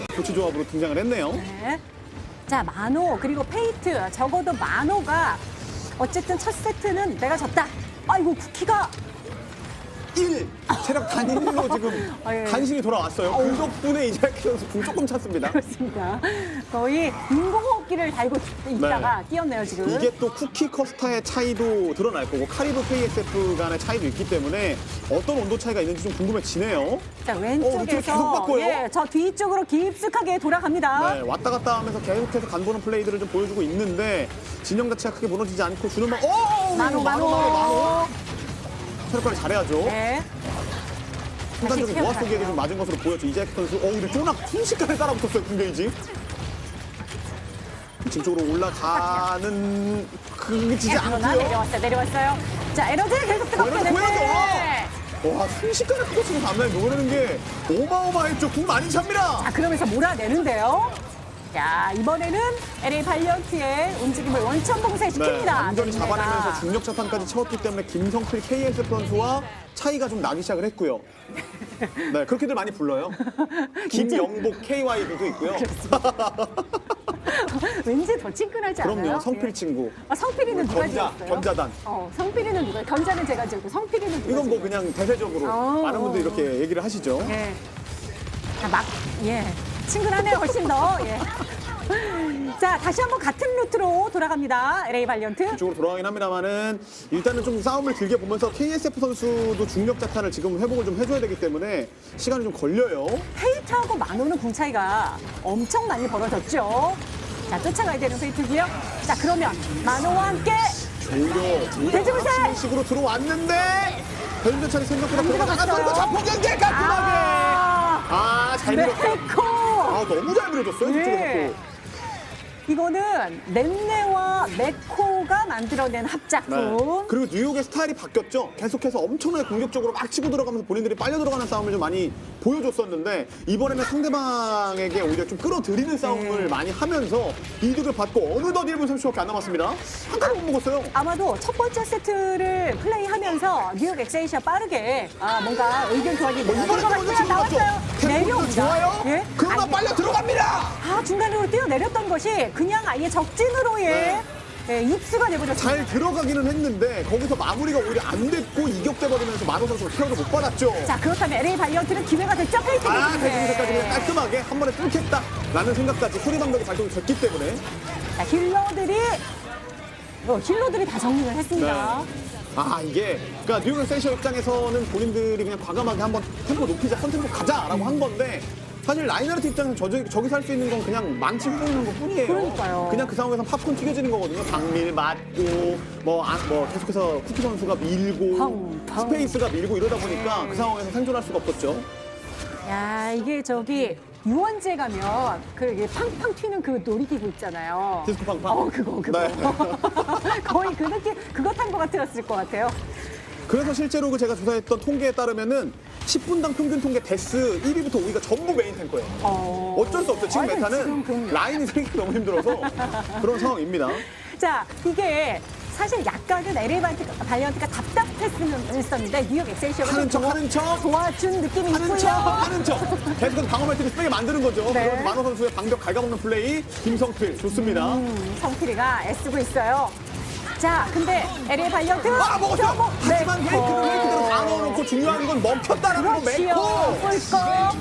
교체 조합으로 등장을 했네요. 네. 자, 마노 그리고 페이트 적어도 마노가 어쨌든 첫 세트는 내가 졌다. 아이고 쿠키가 1 체력 단일로 지금 아, 예. 간신히 돌아왔어요. 그 덕분에 이자키 선수 공 조금 찼습니다. 그렇습니다. 거의 인공호흡기를 달고 있다가 뛰었네요 지금. 이게 또 쿠키 커스타의 차이도 드러날 거고 카리브 KSF 간의 차이도 있기 때문에 어떤 온도 차이가 있는지 좀 궁금해지네요. 자 어, 계속 왼쪽에서 바꿔요? 예, 저 뒤쪽으로 깊숙하게 돌아갑니다. 네, 왔다 갔다 하면서 계속해서 간보는 플레이들을 좀 보여주고 있는데 진영 자체가 크게 무너지지 않고 주는 방, 오! 마노 마노. 마노. 체력관리 잘해야죠. 네. 순간적인 노아 속에게 좀 맞은 것으로 보였죠. 이자키 선수. 어, 근데 쪼낙 순식간에 따라붙었어요, 군게이지. 지금쪽으로 올라가는 그지지 네, 그러나 않고요. 내려왔어요 내려왔어요. 자 에너지 계속 뜨겁게 보여야죠. 네. 와, 순식간에 코치고 다음날 노리는 게 어마어마했죠. 궁 많이 찹니다. 자 그러면서 몰아내는데요. 자 이번에는 LA 발리언트의 움직임을 원천 봉쇄시킵니다. 네, 완전히 네, 잡아내면서. 중력 차탄까지 채웠기 때문에 김성필 KS 선수와 차이가 좀 나기 시작을 했고요. 네, 그렇게들 많이 불러요. 김영복 KYB도 있고요. 왠지 더 친근하지 않아요? 그럼요, 성필 예. 친구. 아, 성필이는 누가 견자, 지었어요? 견자단. 어, 성필이는 누가? 견자는 제가 지었고 성필이는 누가 이건 뭐? 그냥 대세적으로 어, 많은 분들이 어. 이렇게 얘기를 하시죠. 예. 자, 막, 예. 친근하네요, 훨씬 더. 예. 자, 다시 한번 같은 루트로 돌아갑니다. LA 발리언트. 쪽으로 돌아가긴 합니다만은 일단은 좀 싸움을 길게 보면서 KSF 선수도 중력 자탄을 지금 회복을 좀 해줘야 되기 때문에 시간이 좀 걸려요. 페이트하고 마노는 공 차이가 엄청 많이 벌어졌죠. 자, 쫓아가야 되는 페이트고요. 자, 그러면 마노와 함께 오히려! 오히려 식으로 들어왔는데 변전차이 생각보다 들어가다가 들어갔어요. 그리고 자폭 연계 깔끔하게 아, 아 잘 밀었어요. 메코! 아 너무 잘 밀어줬어요 네. 뒤쪽에서 이거는 넷네와 메코가 만들어낸 네. 합작품. 그리고 뉴욕의 스타일이 바뀌었죠. 계속해서 엄청나게 공격적으로 막 치고 들어가면서 본인들이 빨려 들어가는 싸움을 좀 많이 보여줬었는데 이번에는 상대방에게 오히려 좀 끌어들이는 싸움을 네. 많이 하면서 이득을 받고 어느덧 1분 30초밖에 안 남았습니다. 한 칸을 못 먹었어요. 아마도 첫 번째 세트를 플레이하면서 뉴욕 엑세이시아 빠르게 아, 뭔가 의견 교환이 뭐 이번에 갔죠. 나왔어요. 템포도 내려옵니다. 좋아요. 예? 그러나 아니, 빨려 들어갑니다. 아, 중간으로 뛰어내렸던 것이 그냥 아예 적진으로의 네. 예, 입수가 돼버렸습니다. 잘 들어가기는 했는데 거기서 마무리가 오히려 안 됐고 이격돼 버리면서 마노 선수가 케어를 못 받았죠. 자, 그렇다면 LA 바이언트는 기회가 됐죠, 페이트 아, 그냥 깔끔하게 한 번에 뚫겠다라는 생각까지 소리 방벽이 발동이 됐기 때문에 자, 힐러들이 어, 힐러들이 다 정리를 했습니다. 아 이게 그러니까 뉴욕 센셔 입장에서는 본인들이 그냥 과감하게 한번 템포 높이자 컨템포 가자라고 한 건데 사실 라이너트 입장에서 저, 저기서 할 수 있는 건 그냥 망치 후보는 것 뿐이에요. 그러니까요. 그냥 그 상황에서 팝콘 튀겨지는 거거든요. 박밀 맞고 뭐, 아, 뭐 계속해서 쿠키 선수가 밀고 펑, 펑. 스페이스가 밀고 이러다 보니까 그 상황에서 생존할 수가 없었죠. 야, 이게 저기 유원재 가면 그 이게 팡팡 튀는 그 놀이기구 있잖아요. 디스코 팡팡? 어, 그거, 그거. 네. 거의 그 느낌, 그거 탄 것 같았을 것 같아요. 그래서 실제로 그 제가 조사했던 통계에 따르면은 10분당 평균 통계 데스 1위부터 5위가 전부 메인 탱커예요. 어. 어쩔 수 없죠. 지금 아니, 메타는 지금 그- 라인이 생기기 너무 힘들어서 그런 상황입니다. 자, 이게 사실 약간은 LA 바이언트가, 바이언트가 답답했었는데 뉴욕 엑셀시어가 하는 좀 척, 도와- 하는 척. 도와준 느낌이 하는 있고요. 척, 하는 척. 계속해서 방어 멘트를 세게 만드는 거죠. 네. 그런 만호 선수의 방벽 갉아먹는 플레이, 김성필 좋습니다. 음, 성필이가 애쓰고 있어요. 자, 근데 LA 바이언트. 아 먹었어요. 저 뭐- 하지만 메코. 페이크는 페이크대로 다 넣어놓고 중요한 건 먹혔다라는 거 그렇지요. 메코. 꿀꺽.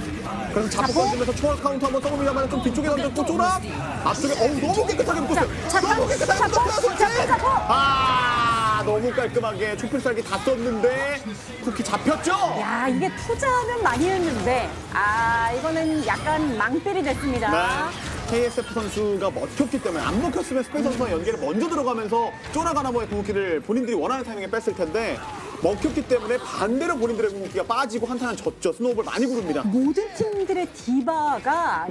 그래서 자폭 던지면서 초월 카운터 한번 써봅니다만 좀 뒤쪽에 던졌고 쪼락 앞쪽에 어우 너무 깨끗하게 묶었어요. 자, 너무 깨끗하게 묶었어요. 자폭. 아 너무 깔끔하게 초필살기 다 썼는데 쿠키 잡혔죠. 야, 이게 투자는 많이 했는데, 아, 이거는 약간 망필이 됐습니다. 네. KSF 선수가 먹혔기 때문에 안 먹혔으면 스페이스 선수와 연계를 먼저 들어가면서 쪼나가나모의 궁극기를 본인들이 원하는 타이밍에 뺐을 텐데 먹혔기 때문에 반대로 본인들의 궁극기가 빠지고 한타는 졌죠. 스노우볼 많이 구릅니다. 모든 팀들의 디바가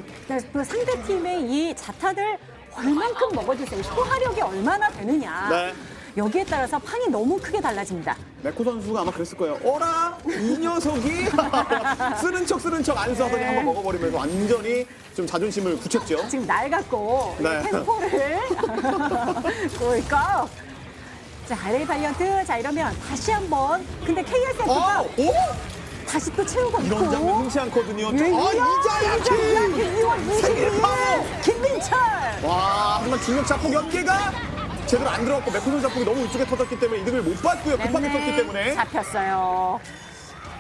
그 상대 팀의 이 자탄을 얼만큼 먹어주세요. 소화력이 얼마나 되느냐. 네. 여기에 따라서 판이 너무 크게 달라집니다. 메코 선수가 아마 그랬을 거예요. 어라 이 녀석이 쓰는 척 쓰는 척 안 써서 그냥 한번 네. 먹어버리면서 완전히 좀 자존심을 굳혔죠. 지금 낡았고 네. 템포를 꿀꺽. 자 LA 발리언트 자 이러면 다시 한번 근데 KSF가 아, 오 다시 또 채우고 이런 장면 흔치 않거든요. 아 이자야키 이자야키 2월 김민철. 와 정말 중력자 폭 연계가 제대로 안 들어갔고 메코선 자폭이 너무 이쪽에 터졌기 때문에 이득을 못 봤고요. 급하게 네, 떴기 때문에. 잡혔어요.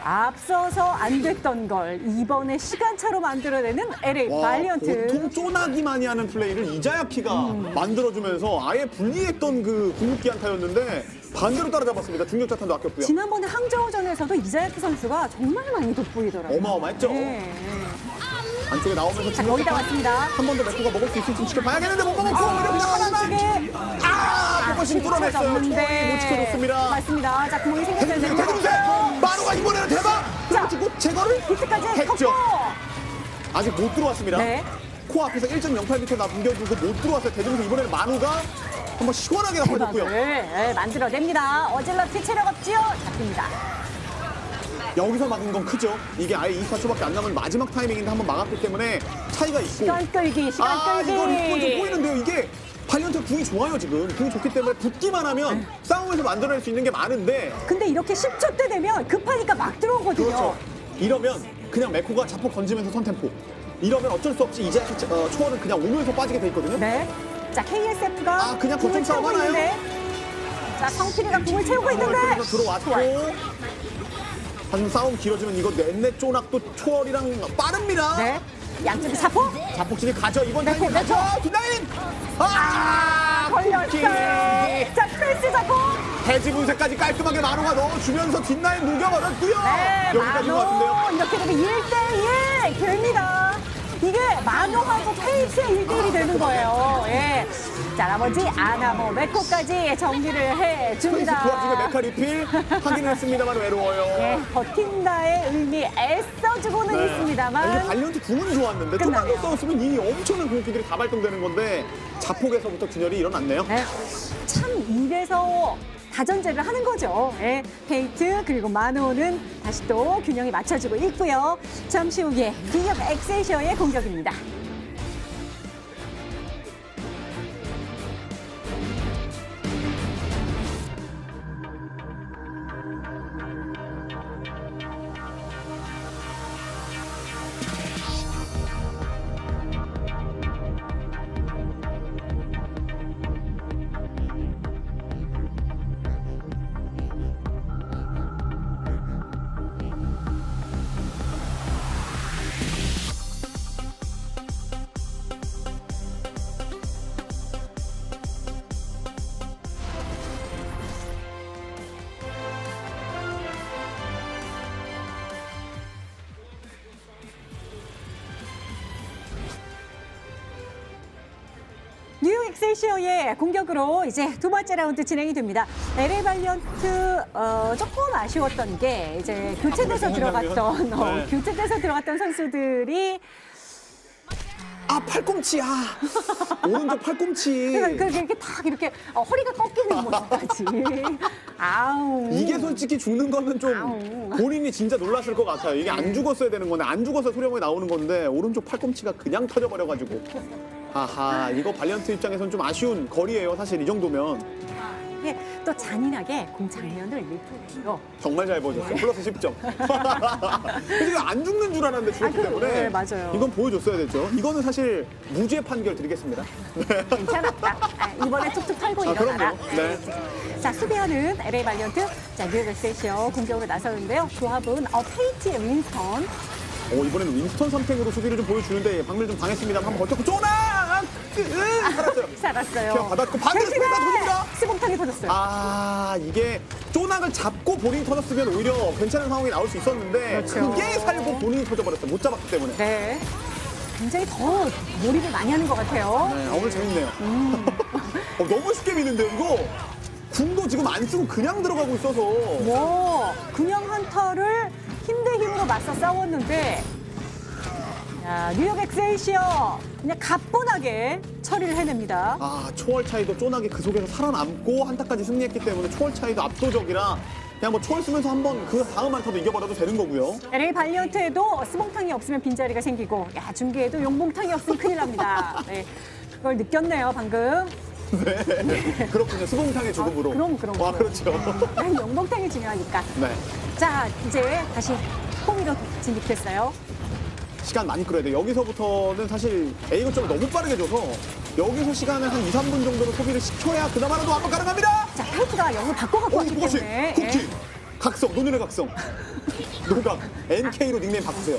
앞서서 안 됐던 걸 이번에 시간차로 만들어내는 LA 와, 발리언트. 보통 쪼나기 많이 하는 플레이를 이자야키가 음. 만들어주면서 아예 불리했던 그 궁극기 한타였는데 반대로 따라잡았습니다. 중력 자 탄도 아꼈고요. 지난번에 항저우전에서도 이자야키 선수가 정말 많이 돋보이더라고요. 어마어마했죠? 네. 안쪽에 나오면서 자, 거의 다 왔습니다. 한 번더 메코가 먹을 수 있을지 지켜봐야겠는데 못 먹었고 오히려 그냥 하나만 쪽에 아! 포커싱 뚫어냈어요. 초원이 못 지켜줬습니다. 맞습니다. 자, 구멍이 생겼어요. 대중세 대중세 마루가 이번에는 대박! 자, 그리고 제거를 비트까지 했죠. 아직 못 들어왔습니다. 네. 코 앞에서 1.08m 나 넘겨주고 못 들어왔어요. 대중세 이번에는 만우가 한번 시원하게 나빠졌고요. 네, 만들어냅니다. 어질러 티 체력 없지요? 잡힙니다. 여기서 막은 건 크죠. 이게 아예 24초밖에 안 남은 마지막 타이밍인데 한번 막았기 때문에 차이가 있고. 시간 끌기, 시간 아, 끌기. 이거 이건 좀 보이는데요. 이게 발리언트 궁이 좋아요, 지금. 궁이 좋기 때문에 붙기만 하면 싸움에서 만들어낼 수 있는 게 많은데 근데 이렇게 10초 때 되면 급하니까 막 들어오거든요. 그렇죠. 이러면 그냥 메코가 자폭 던지면서 선템포. 이러면 어쩔 수 없이 이제 어, 초월은 그냥 오면서 빠지게 돼 있거든요. 네. 자, KSF가 아, 그냥 거점 싸움 채우고 하나요? 있는데. 자, 성필이가 궁을 채우고 초월 있는데. 들어왔고. 하지만 싸움 길어지면 이거 넷넷 쪼낙도 초월이랑 빠릅니다. 네. 양쪽이 사포 자폭질이 가죠. 이번 메코, 타이밍 가죠. 메코. 뒷라인. 아, 걸렸어요. 자, 프레스 잡고. 해지 분쇄까지 깔끔하게 만호가 넣어주면서 뒷라인 녹여버렸고요. 네, 여기까지인 것 같은데요. 이렇게 되면 1대1 됩니다. 이게 만호하고 페이스의 1대1이 되는 거예요. 예. 자, 나머지 아나모, 메코까지 정리를 해줍니다. 그 와중에 메카 리필 하긴 했습니다만 외로워요. 예, 버틴다의 의미 애써주고는 네. 있습니다만. 이게 발리언트 궁은 좋았는데 끝나네요. 조금만 싸웠으면 이미 엄청난 공격들이 다 발동되는 건데 자폭에서부터 균열이 일어났네요. 네. 참 이래서 다전제를 하는 거죠. 예, 페이트 그리고 마노는 다시 또 균형이 맞춰지고 있고요. 잠시 후에 기업 엑셀시어의 공격입니다. 엑셀시어의 공격으로 이제 두 번째 라운드 진행이 됩니다. LA 발리언트 어, 조금 아쉬웠던 게 이제 교체돼서 아, 들어갔던 어, 네. 교체돼서 들어갔던 선수들이 아 팔꿈치 아 오른쪽 팔꿈치 이렇게 탁 이렇게 어, 허리가 꺾이는 모습까지. 아우. 이게 솔직히 죽는 거는 좀 아우. 본인이 진짜 놀랐을 것 같아요. 이게 안 죽었어야 되는 건데 안 죽어서 소령이 나오는 건데 오른쪽 팔꿈치가 그냥 터져버려가지고 아하 이거 발리언트 입장에서는 좀 아쉬운 거리예요. 사실 이 정도면 이게 또 잔인하게 공 장면을 리플레이로 정말 잘 보여줬어요. 플러스 10점. 그래서 이거 안 죽는 줄 알았는데 죽었기 아, 그- 때문에 네, 맞아요. 이건 보여줬어야 되죠. 이거는 사실 무죄 판결 드리겠습니다. 괜찮았다. 아, 이번에 툭툭 털고 아, 일어나라. 그럼요. 네. 자, 수비하는 LA 발리언트. 자, 뉴욕 엑셀시어 공격으로 나서는데요. 조합은 어, 페이트의 윈스턴. 오, 이번에는 윈스턴 선택으로 수비를 좀 보여주는데 방금 좀 당했습니다만 한번 버텼고 쪼나! 으, 살았어요. 살았어요. 받았고 반대로 스페이스 터집니다. 스봉탕이 터졌어요. 아 이게 쪼낙을 잡고 본인이 터졌으면 오히려 괜찮은 상황이 나올 수 있었는데 그렇죠. 그게 살고 본인이 터져버렸어요. 못 잡았기 때문에. 네, 네. 굉장히 더 몰입을 많이 하는 것 같아요. 아, 오늘 재밌네요. 음. 어, 너무 쉽게 미는데요, 이거? 궁도 지금 안 쓰고 그냥 들어가고 있어서. 뭐 그냥 한타를 힘대 힘으로 맞서 싸웠는데 자, 뉴욕 엑셀시어 그냥 가뿐하게 처리를 해냅니다. 아, 초월 차이도 쪼낙이 그 속에서 살아남고 한타까지 승리했기 때문에 초월 차이도 압도적이라 그냥 뭐 초월 쓰면서 한번 그 다음 한타도 이겨버려도 되는 거고요. LA 발리언트에도 스몽탕이 없으면 빈자리가 생기고 야 중계에도 용봉탕이 없으면 큰일 납니다. 네, 그걸 느꼈네요 방금. 네. 그렇군요. 수봉탕의 조금으로. 아, 그럼, 그럼, 와, 그럼. 그렇죠. 난 용봉탕이 중요하니까. 네. 자 이제 다시 호미로 진입했어요. 시간 많이 끌어야 돼. 여기서부터는 사실 A 거점을 너무 빠르게 줘서 여기서 시간을 한 2, 3분 정도는 소비를 시켜야 그나마라도 한번 가능합니다. 자, 페이트가 영을 바꿔갖고 오, 왔기 그것이 때문에. 쿠키. 예. 각성, 노년의 각성. 노각. NK로 닉네임 바꾸세요.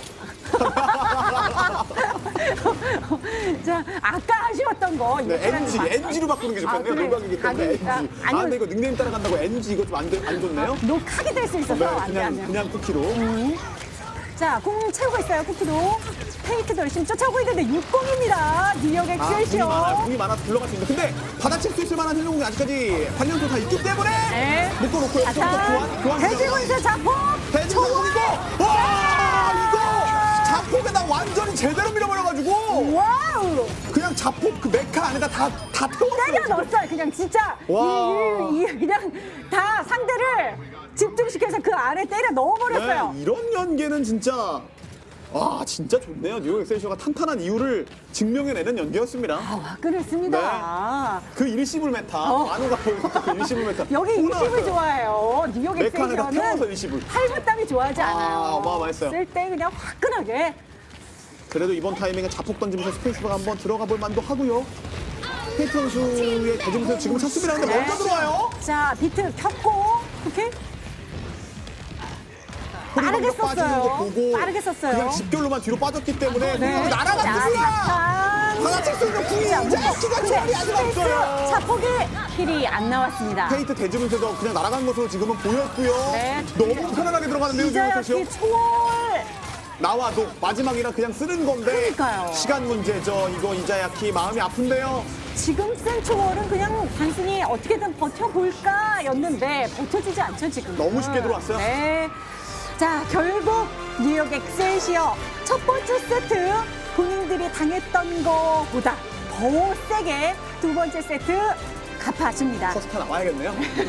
자, 아까 하셨던 거. 네, NG, 바- NG로 바꾸는 게 좋겠네요. 아, 그래요? 노각이기 때문에 아니, NG. 아, 아, 아니면- 근데 이거 닉네임 따라간다고 NG 이거 좀안안 좋네요. 녹하게 될 수 있어서 네, 안 돼, 그냥, 안 돼. 그냥 쿠키로. 자, 공 채우고 있어요, 쿠키도. 페이트도 열심히 쫓아오고 있는데 60입니다. 뉴욕 아, 궁이 엑셀시어. 많아요. 궁이 많아서 들러갈 수 있는데. 근데 받아칠 수 있을 만한 힐링공이 아직까지 발령도 다 있기 때문에. 네. 묶어놓고요. 또 교환, 교환. 대지문세 자폭. 이거! 와! 완전히 제대로 밀어버려가지고. 와우! 그냥 자폭 그 메카 안에다 다, 다. 때려 넣었어요. 그냥 진짜 와. 이, 이, 이 그냥 다 상대를 집중시켜서 그 안에 때려 넣어버렸어요. 네, 이런 연계는 진짜 아 진짜 좋네요. 뉴욕 엑셀시어가 탄탄한 이유를 증명해내는 연계였습니다. 아, 화끈했습니다. 그 일시불 메타 어. 만우가 보고 그 일시불 메타 여기 또 일심을. 좋아해요. 뉴욕 메카에다 태워서 엑셀시어는 일시불. 할부땀이 좋아하지 아, 않아요. 어마어마했어요. 쓸 때 그냥 화끈하게. 그래도 이번 타이밍에 자폭 던지면서 스페이스바가 한번 들어가 볼 만도 하고요. 페이트 선수의 대지문세 지금 찼습니다. 근데 먼저 들어와요. 자, 비트 켰고, 오케이? 빠르게 썼어요. 보고 빠르게 썼어요. 그냥 집결로만 뒤로 빠졌기 때문에 네. 공격이 날아갔습니다. 자, 하나씩 쏘는 궁이 자, 이제 키가 아직 없어요. 자폭이 킬이 안 나왔습니다. 페이트 대지문세도 그냥 날아간 것으로 지금은 보였고요. 네. 너무 편안하게 들어가는데요. 이자야키 초월. 나와도 마지막이라 그냥 쓰는 건데 그러니까요. 시간 문제죠. 이거 이자야키 마음이 아픈데요. 지금 센 초월은 그냥 단순히 어떻게든 버텨볼까 였는데 버텨지지 않죠, 지금. 너무 쉽게 들어왔어요. 네. 자, 결국 뉴욕 엑셀시어 첫 번째 세트 본인들이 당했던 거보다 더 세게 두 번째 세트 갚아줍니다. 퍼스타 나와야겠네요. 네.